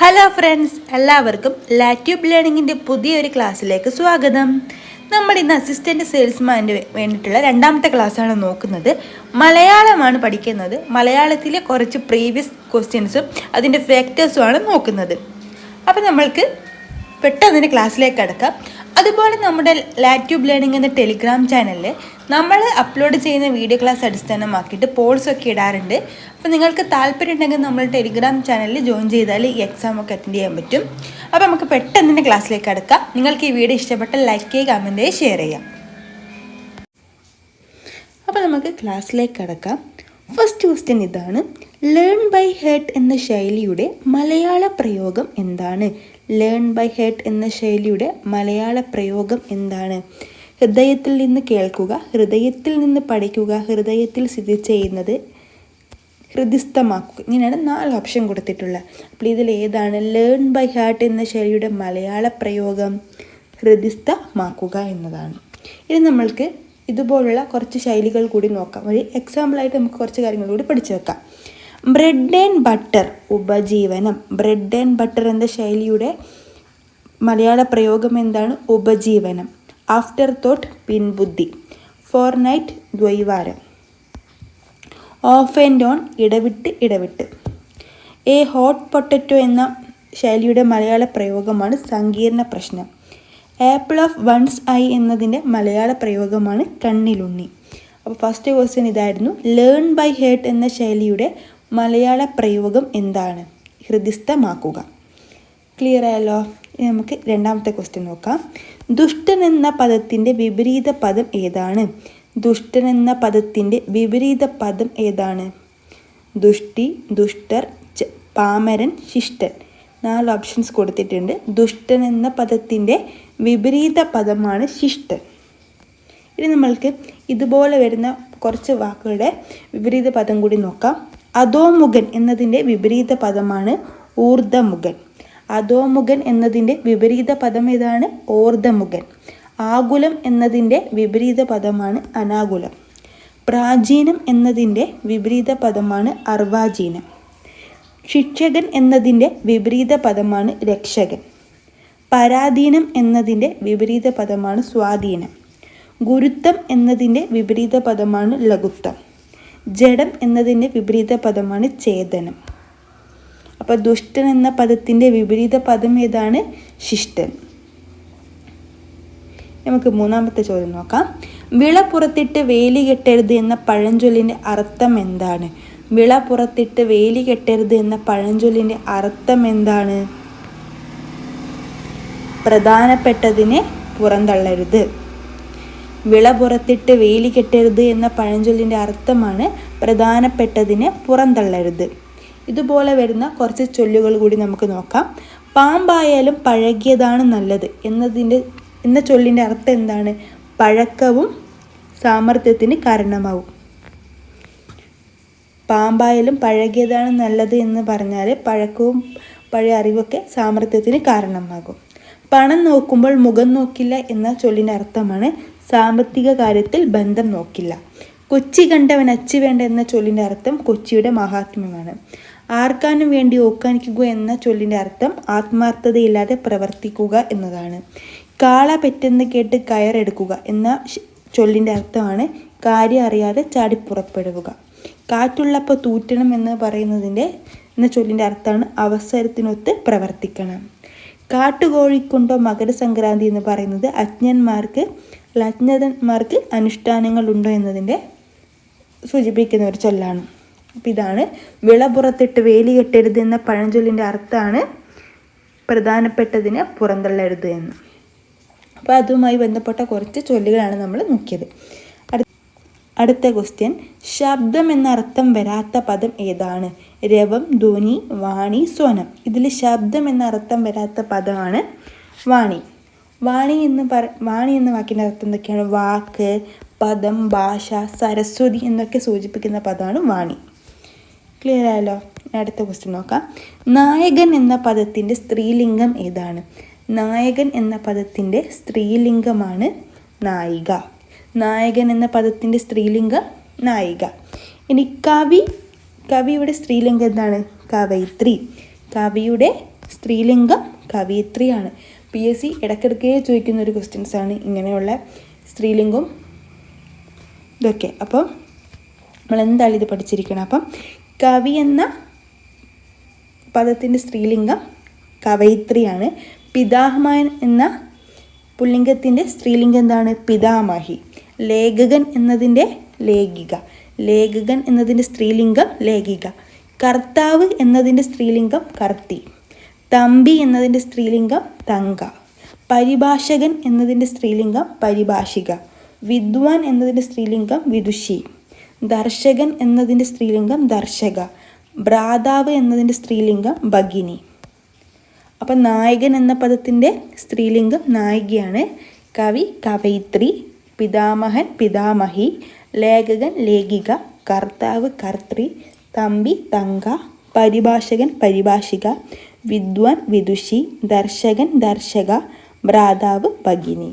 Hello friends എല്ലാവർക്കും ലാറ്റ്യൂബ് ലേണിങ്ങിന്റെ പുതിയൊരു ക്ലാസ്സിലേക്ക് സ്വാഗതം. നമ്മൾ ഇന്ന് അസിസ്റ്റന്റ് സെയിൽസ്മാന്റെ വേണ്ടിയിട്ടുള്ള രണ്ടാമത്തെ ക്ലാസ്സാണ് നോക്കുന്നത്. മലയാളമാണ് പഠിക്കുന്നത്. മലയാളത്തിലെ കുറച്ച് പ്രീവിയസ് ക്വസ്റ്റ്യൻസും അതിന്റെ ഫാക്ടേഴ്സുമാണ് നോക്കുന്നത്. അപ്പോൾ നമ്മൾക്ക് പെട്ടെന്ന് തന്നെ ക്ലാസ്സിലേക്ക് കിടക്കാം അതുപോലെ നമ്മുടെ ലാറ്റ്യൂബ് ലേണിംഗ് എന്ന ടെലിഗ്രാം ചാനലിൽ നമ്മൾ അപ്ലോഡ് ചെയ്യുന്ന വീഡിയോ ക്ലാസ് അടിസ്ഥാനമാക്കിയിട്ട് പോൾസ് ഒക്കെ ഇടാറുണ്ട്. അപ്പോൾ നിങ്ങൾക്ക് താല്പര്യം ഉണ്ടെങ്കിൽ നമ്മൾ ടെലിഗ്രാം ചാനലിൽ ജോയിൻ ചെയ്താൽ ഈ എക്സാം ഒക്കെ അറ്റൻഡ് ചെയ്യാൻ പറ്റും. അപ്പോൾ നമുക്ക് പെട്ടെന്ന് തന്നെ ക്ലാസ്സിലേക്ക് കിടക്കാം നിങ്ങൾക്ക് ഈ വീഡിയോ ഇഷ്ടപ്പെട്ട ലൈക്ക് ചെയ്യുക കമന്റ് ചെയ്യുക ഷെയർ ചെയ്യാം അപ്പോൾ നമുക്ക് ക്ലാസ്സിലേക്ക് കടക്കാം ഫസ്റ്റ് ക്വസ്റ്റ്യൻ ഇതാണ്. ലേൺ ബൈ ഹെർട്ട് എന്ന ശൈലിയുടെ മലയാള പ്രയോഗം എന്താണ്? ലേൺ ബൈ ഹേർട്ട് എന്ന ശൈലിയുടെ മലയാള പ്രയോഗം എന്താണ്? ഹൃദയത്തിൽ നിന്ന് കേൾക്കുക ഹൃദയത്തിൽ നിന്ന് പഠിക്കുക ഹൃദയത്തിൽ സ്ഥിതി ചെയ്യുന്നത് ഹൃദിസ്ഥമാക്കുക. ഇങ്ങനെയാണ് നാല് ഓപ്ഷൻ കൊടുത്തിട്ടുള്ളത്. അപ്പോൾ ഇതിൽ ഏതാണ്? ലേൺ ബൈ ഹാർട്ട് എന്ന ശൈലിയുടെ മലയാള പ്രയോഗം ഹൃദിസ്ഥമാക്കുക എന്നതാണ്. ഇനി നമ്മൾക്ക് ഇതുപോലുള്ള കുറച്ച് ശൈലികൾ കൂടി നോക്കാം. ഒരു എക്സാമ്പിളായിട്ട് നമുക്ക് കുറച്ച് കാര്യങ്ങൾ കൂടി പഠിച്ചു വെക്കാം. ബ്രെഡ് ആൻഡ് ബട്ടർ ഉപജീവനം. ബ്രെഡ് ആൻഡ് ബട്ടർ എന്ന ശൈലിയുടെ മലയാള പ്രയോഗം എന്താണ്? ഉപജീവനം. ആഫ്റ്റർ തോട്ട് പിൻബുദ്ധി. ഫോർ നൈറ്റ് ദ്വൈവാരം. ഓഫ് ആൻഡ് ഓൺ ഇടവിട്ട് ഇടവിട്ട്. എ ഹോട്ട് പൊട്ടറ്റോ എന്ന ശൈലിയുടെ മലയാള പ്രയോഗമാണ് സങ്കീർണ പ്രശ്നം. ആപ്പിൾ ഓഫ് വൺസ് ഐ എന്നതിന്റെ മലയാള പ്രയോഗമാണ് കണ്ണിലുണ്ണി. അപ്പോൾ ഫസ്റ്റ് ക്വസ്റ്റ്യൻ ഇതായിരുന്നു. ലേൺ ബൈ ഹേർട്ട് എന്ന ശൈലിയുടെ മലയാള പ്രയോഗം എന്താണ്? ഹൃദിസ്ഥമാക്കുക. ക്ലിയർ ആയല്ലോ? ഇനി നമുക്ക് രണ്ടാമത്തെ ക്വസ്റ്റ്യൻ നോക്കാം. ദുഷ്ടൻ എന്ന പദത്തിന്റെ വിപരീത പദം ഏതാണ്? ദുഷ്ടൻ എന്ന പദത്തിന്റെ വിപരീത പദം ഏതാണ്? ദുഷ്ടി ദുഷ്ടർ പാമരൻ ശിഷ്ടൻ. നാല് ഓപ്ഷൻസ് കൊടുത്തിട്ടുണ്ട്. ദുഷ്ടൻ എന്ന പദത്തിന്റെ വിപരീത പദമാണ് ശിഷ്ടൻ. ഇനി നമ്മൾക്ക് ഇതുപോലെ വരുന്ന കുറച്ച് വാക്കുകളുടെ വിപരീത പദം കൂടി നോക്കാം. അധോമുഖൻ എന്നതിന്റെ വിപരീത പദമാണ് ഊർദ്ധമുഖൻ അധോമുഖൻ എന്നതിന്റെ വിപരീത പദം ഏതാണ്? ഓർദ്ധമുഖൻ ആകുലം എന്നതിന്റെ വിപരീത പദമാണ് അനാകുലം. പ്രാചീനം എന്നതിന്റെ വിപരീത പദമാണ് അർവാചീനം. ശിക്ഷകൻ എന്നതിന്റെ വിപരീത പദമാണ് രക്ഷകൻ. പരാധീനം എന്നതിന്റെ വിപരീത പദമാണ് സ്വാധീനം. ഗുരുത്വം എന്നതിന്റെ വിപരീത പദമാണ് ലഘുത്വം. ജഡം എന്നതിന്റെ വിപരീത പദമാണ് ചേതനം അപ്പോൾ ദുഷ്ടൻ എന്ന പദത്തിന്റെ വിപരീത പദം ഏതാണ്? ശിഷ്ടൻ. നമുക്ക് മൂന്നാമത്തെ ചോദ്യം നോക്കാം. വിള പുറത്തിട്ട് വേലി കെട്ടരുത് എന്ന പഴഞ്ചൊല്ലിന്റെ അർത്ഥം എന്താണ്? വിള പുറത്തിട്ട് വേലി കെട്ടരുത് എന്ന പഴഞ്ചൊല്ലിന്റെ അർത്ഥം എന്താണ്? പ്രധാനപ്പെട്ടതിനെ പുറന്തള്ളരുത്. വിള പുറത്തിട്ട് വേലി കെട്ടരുത് എന്ന പഴഞ്ചൊല്ലിന്റെ അർത്ഥമാണ് പ്രധാനപ്പെട്ടതിനെ പുറന്തള്ളരുത്. ഇതുപോലെ വരുന്ന കുറച്ച് ചൊല്ലുകൾ കൂടി നമുക്ക് നോക്കാം. പാമ്പായാലും പഴകിയതാണ് നല്ലത് എന്നതിന്റെ എന്ന ചൊല്ലിന്റെ അർത്ഥം എന്താണ്? പഴക്കവും സാമർത്ഥ്യത്തിന് കാരണമാവും. പാമ്പായാലും പഴകിയതാണ് നല്ലത് എന്ന് പറഞ്ഞാൽ പഴക്കവും പഴയ അറിവൊക്കെ സാമർത്ഥ്യത്തിന് കാരണമാകും. പണം നോക്കുമ്പോൾ മുഖം നോക്കില്ല എന്ന ചൊല്ലിന്റെ അർത്ഥമാണ് സാമ്പത്തിക കാര്യത്തിൽ ബന്ധം നോക്കില്ല. കൊച്ചി കണ്ടവൻ അച്ചി വേണ്ട എന്ന ചൊല്ലിന്റെ അർത്ഥം കൊച്ചിയുടെ മഹാത്മ്യമാണ്. ആർക്കാനും വേണ്ടി ഓക്കാനിക്കുക എന്ന ചൊല്ലിന്റെ അർത്ഥം ആത്മാർത്ഥതയില്ലാതെ പ്രവർത്തിക്കുക എന്നതാണ്. കാള പെറ്റെന്ന് കേട്ട് കയറെടുക്കുക എന്ന ചൊല്ലിന്റെ അർത്ഥമാണ് കാര്യം അറിയാതെ ചാടിപ്പുറപ്പെടുക കാറ്റുള്ളപ്പോൾ തൂറ്റണം എന്ന് പറയുന്നതിന്റെ എന്ന ചൊല്ലിന്റെ അർത്ഥമാണ് അവസരത്തിനൊത്ത് പ്രവർത്തിക്കണം. കാട്ടുകോഴിക്കൊണ്ടോ മകരസംക്രാന്തി എന്ന് പറയുന്നത് അജ്ഞന്മാർക്ക് അല്ല അജ്ഞതന്മാർക്ക് അനുഷ്ഠാനങ്ങളുണ്ടോ എന്നതിന്റെ സൂചിപ്പിക്കുന്ന ഒരു ചൊല്ലാണ്. അപ്പം ഇതാണ് വിള പുറത്തിട്ട് വേലി കെട്ടരുത് എന്ന പഴഞ്ചൊല്ലിന്റെ അർത്ഥമാണ് പ്രധാനപ്പെട്ടതിനെ പുറന്തള്ളരുത് എന്ന്. അപ്പോൾ അതുമായി ബന്ധപ്പെട്ട കുറച്ച് ചൊല്ലുകളാണ് നമ്മൾ നോക്കിയത്. അടുത്ത ക്വസ്റ്റ്യൻ ശബ്ദം എന്ന അർത്ഥം വരാത്ത പദം ഏതാണ്? രവം ധ്വനി വാണി സ്വനം ഇതിൽ ശബ്ദം എന്ന അർത്ഥം വരാത്ത പദമാണ് വാണി. വാണി എന്ന് പറ വാണി എന്ന വാക്കിന്റെ അർത്ഥം എന്തൊക്കെയാണ്? വാക്ക് പദം ഭാഷ സരസ്വതി എന്നൊക്കെ സൂചിപ്പിക്കുന്ന പദമാണ് വാണി. ക്ലിയർ ആയല്ലോ? അടുത്ത ക്വസ്റ്റ്യൻ നോക്കാം. നായകൻ എന്ന പദത്തിന്റെ സ്ത്രീലിംഗം ഏതാണ്? നായകൻ എന്ന പദത്തിന്റെ സ്ത്രീലിംഗമാണ് നായിക. നായകൻ എന്ന പദത്തിന്റെ സ്ത്രീലിംഗം നായിക. ഇനി കവി കവിയുടെ സ്ത്രീലിംഗം എന്താണ്? കവയിത്രി. കവിയുടെ സ്ത്രീലിംഗം കവയിത്രിയാണ്. പി എസ് സി ഇടക്കിടക്കേ ചോദിക്കുന്ന ഒരു ക്വസ്റ്റ്യൻസ് ആണ് ഇങ്ങനെയുള്ള സ്ത്രീലിംഗം ഇതൊക്കെ. അപ്പം നമ്മൾ എന്തായാലും ഇത് പഠിച്ചിരിക്കണം? അപ്പം കവി എന്ന പദത്തിന്റെ സ്ത്രീലിംഗം കവയിത്രിയാണ്. പിതാമഹൻ എന്ന പുല്ലിംഗത്തിന്റെ സ്ത്രീലിംഗം എന്താണ്? പിതാമഹി. ലേഖകൻ എന്നതിന്റെ ലേഖിക. ലേഖകൻ എന്നതിന്റെ സ്ത്രീലിംഗം ലേഖിക. കർത്താവ് എന്നതിന്റെ സ്ത്രീലിംഗം കർത്തി. തമ്പി എന്നതിന്റെ സ്ത്രീലിംഗം തങ്ക. പരിഭാഷകൻ എന്നതിന്റെ സ്ത്രീലിംഗം പരിഭാഷിക. വിദ്വാൻ എന്നതിന്റെ സ്ത്രീലിംഗം വിദുഷി. ദർശകൻ എന്നതിന്റെ സ്ത്രീലിംഗം ദർശക. ഭ്രാതാവ് എന്നതിന്റെ സ്ത്രീലിംഗം ഭഗിനി. അപ്പം നായകൻ എന്ന പദത്തിന്റെ സ്ത്രീലിംഗം നായികയാണ് കവി കവയിത്രി. പിതാമഹൻ പിതാമഹി ലേഖകൻ ലേഖിക കർത്താവ് കർത്തൃ തമ്പി തങ്ക പരിഭാഷകൻ പരിഭാഷിക വിദ്വാൻ വിദുഷി ദർശകൻ ദർശക ഭ്രാതാവ് ഭഗിനി.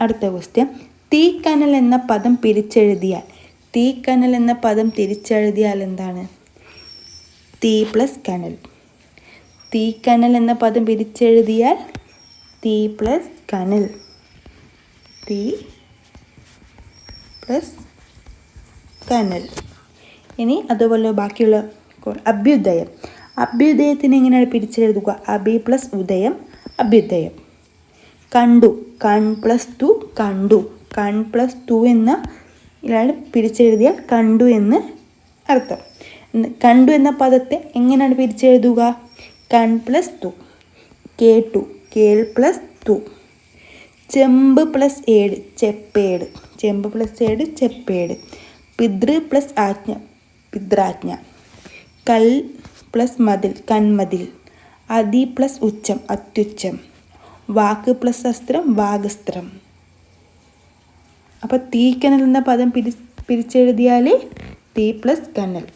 അടുത്ത ക്വസ്റ്റ്യൻ തീക്കനൽ എന്ന പദം പിരിച്ചെഴുതിയാൽ തീക്കനൽ എന്ന പദം തിരിച്ചെഴുതിയാൽ എന്താണ്? തീ പ്ലസ് കനൽ. തീക്കനൽ എന്ന പദം പിരിച്ചെഴുതിയാൽ തീ പ്ലസ് കനൽ. തീ പ്ലസ് കനൽ. ഇനി അതുപോലെ ബാക്കിയുള്ള അഭ്യുദയം. അഭ്യുദയത്തിന് എങ്ങനെയാണ് പിരിച്ചെഴുതുക? അഭി പ്ലസ് ഉദയം അഭ്യുദയം. കണ്ടു. കൺ പ്ലസ് ടു കണ്ടു. കൺ പ്ലസ് ടു എന്ന ഇതാണ് പിരിച്ചെഴുതിയാൽ കണ്ടു എന്ന് അർത്ഥം. കണ്ടു എന്ന പദത്തെ എങ്ങനെയാണ് പിരിച്ചെഴുതുക കൺ പ്ലസ് തു. കേട്ടു. കേൾ പ്ലസ് തു. ചെമ്പ് പ്ലസ് ഏട് ചെപ്പേട്. ചെമ്പ് പ്ലസ് ഏട് ചെപ്പേട്. പിതൃ പ്ലസ് ആജ്ഞ പിതൃാജ്ഞ കൽ പ്ലസ് മതിൽ കൺമതിൽ. അതി പ്ലസ് ഉച്ചം അത്യുച്ചം. വാക്ക് പ്ലസ് അസ്ത്രം വാഗസ്ത്രം അപ്പോൾ തീക്കനൽ എന്ന പദം പിരി പിരിച്ചെഴുതിയാൽ തീ പ്ലസ് കനൽ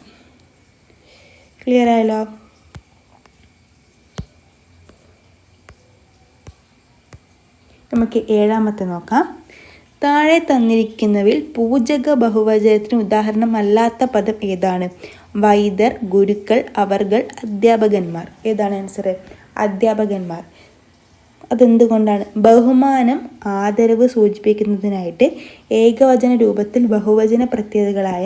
ക്ലിയർ ആയല്ലോ? നമുക്ക് ഏഴാമത്തെ നോക്കാം. താഴെ തന്നിരിക്കുന്നവയിൽ പൂജക ബഹുവചനത്തിന് ഉദാഹരണമല്ലാത്ത പദം ഏതാണ്? വൈദർ ഗുരുക്കൾ അവർകൾ അധ്യാപകന്മാർ. ഏതാണ് ആൻസർ അധ്യാപകന്മാർ. അതെന്തുകൊണ്ടാണ്? ബഹുമാനം ആദരവ് സൂചിപ്പിക്കുന്നതിനായിട്ട് ഏകവചന രൂപത്തിൽ ബഹുവചന പ്രത്യേകതകളായ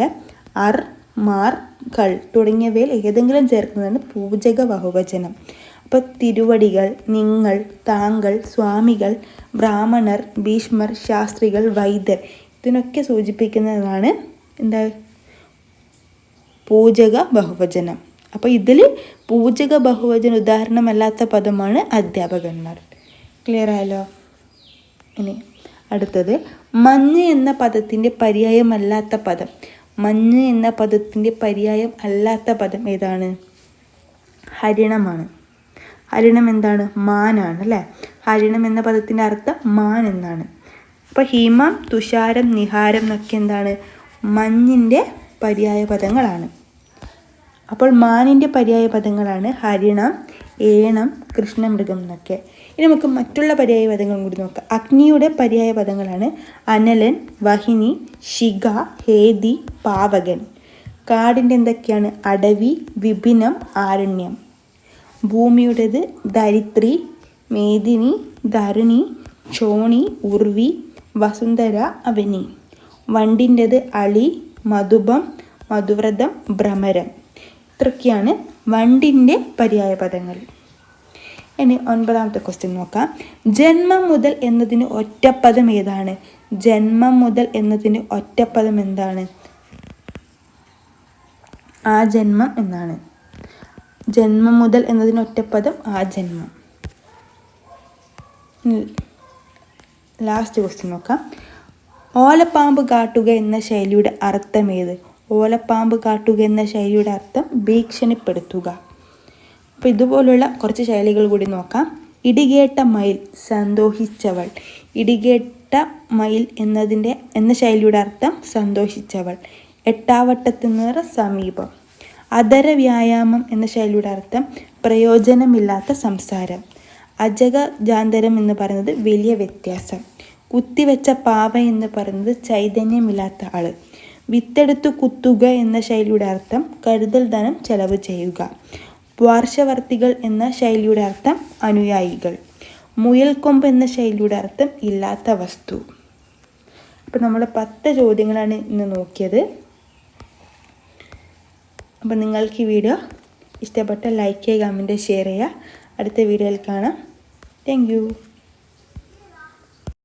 അർ മാർ കൾ തുടങ്ങിയവയിൽ ഏതെങ്കിലും ചേർക്കുന്നതാണ് പൂജക ബഹുവചനം. അപ്പോൾ തിരുവടികൾ നിങ്ങൾ താങ്കൾ സ്വാമികൾ ബ്രാഹ്മണർ ഭീഷ്മർ ശാസ്ത്രികൾ വൈദ്യർ ഇതിനൊക്കെ സൂചിപ്പിക്കുന്നതാണ് എന്താ? പൂജക ബഹുവചനം. അപ്പോൾ ഇതിൽ പൂജക ബഹുവചന ഉദാഹരണമല്ലാത്ത പദമാണ് അധ്യാപകന്മാർ. ക്ലിയർ ആയല്ലോ? ഇനി അടുത്തത് മഞ്ഞ് എന്ന പദത്തിന്റെ പര്യായമല്ലാത്ത പദം. മഞ്ഞ് എന്ന പദത്തിന്റെ പര്യായം അല്ലാത്ത പദം ഏതാണ്? ഹരിണമാണ്. ഹരിണം എന്താണ്? മാനാണ് അല്ലേ? ഹരിണം എന്ന പദത്തിന്റെ അർത്ഥം മാൻ എന്നാണ്. അപ്പോൾ ഹിമം തുഷാരം നിഹാരം എന്നൊക്കെ എന്താണ്? മഞ്ഞിന്റെ പര്യായ പദങ്ങളാണ്. അപ്പോൾ മാനിന്റെ പര്യായ പദങ്ങളാണ് ഹരിണം ഏണം കൃഷ്ണമൃഗം എന്നൊക്കെ. ഇനി നമുക്ക് മറ്റുള്ള പര്യായ പദങ്ങളും കൂടി നോക്കാം. അഗ്നിയുടെ പര്യായ പദങ്ങളാണ് അനലൻ വഹിനി ശിഖ ഹേതി പാവകൻ. കാടിന്റെ എന്തൊക്കെയാണ്? അടവി വിഭിനം ആരണ്യം. ഭൂമിയുടേത്? ധരിത്രി മേദിനി ധരണി ചോണി ഉർവി വസുന്ധര അവനി. വണ്ടിന്റെത് അളി മധുപം മധുവ്രതം ഭ്രമരം. ഇത്രയൊക്കെയാണ് വണ്ടിന്റെ പര്യായ പദങ്ങൾ. ഇനി ഒൻപതാമത്തെ ക്വസ്റ്റ്യൻ നോക്കാം. ജന്മം മുതൽ എന്നതിന് ഒറ്റപ്പദം ഏതാണ്? ജന്മം മുതൽ എന്നതിന് ഒറ്റപ്പദം എന്താണ്? ആ ജന്മം എന്നാണ്. ജന്മം മുതൽ എന്നതിന് ഒറ്റപ്പദം ആ ജന്മം. ലാസ്റ്റ് ക്വസ്റ്റ്യൻ നോക്കാം. ഓലപ്പാമ്പ് കാട്ടുക എന്ന ശൈലിയുടെ അർത്ഥം ഏത്? ഓലപ്പാമ്പ് കാട്ടുക എന്ന ശൈലിയുടെ അർത്ഥം ഭീഷണിപ്പെടുത്തുക അപ്പോൾ ഇതുപോലുള്ള കുറച്ച് ശൈലികൾ കൂടി നോക്കാം. ഇടികേട്ട മയിൽ സന്തോഷിച്ചവൾ. ഇടികേട്ട മയിൽ എന്നതിന്റെ എന്ന ശൈലിയുടെ അർത്ഥം സന്തോഷിച്ചവൾ. എട്ടാവട്ടത്തുനിറ സമീപം. അതര വ്യായാമം എന്ന ശൈലിയുടെ അർത്ഥം പ്രയോജനമില്ലാത്ത സംസാരം. അജക ജാന്തരം എന്ന് പറയുന്നത് വലിയ വ്യത്യാസം. കുത്തിവെച്ച പാവ എന്ന് പറയുന്നത് ചൈതന്യമില്ലാത്ത ആൾ. വിത്തെടുത്തു കുത്തുക എന്ന ശൈലിയുടെ അർത്ഥം കരുതൽ ധനം ചെലവ് ചെയ്യുക. പാർശ്വവർത്തികൾ എന്ന ശൈലിയുടെ അർത്ഥം അനുയായികൾ. മുയൽക്കൊമ്പ് എന്ന ശൈലിയുടെ അർത്ഥം ഇല്ലാത്ത വസ്തു. അപ്പോൾ നമ്മൾ പത്ത് ചോദ്യങ്ങളാണ് ഇന്ന് നോക്കിയത്. അപ്പോൾ നിങ്ങൾക്ക് ഈ വീഡിയോ ഇഷ്ടപ്പെട്ട ലൈക്ക് ചെയ്യുക കമന്റ് ഷെയർ ചെയ്യുക. അടുത്ത വീഡിയോയിൽ കാണാം. താങ്ക്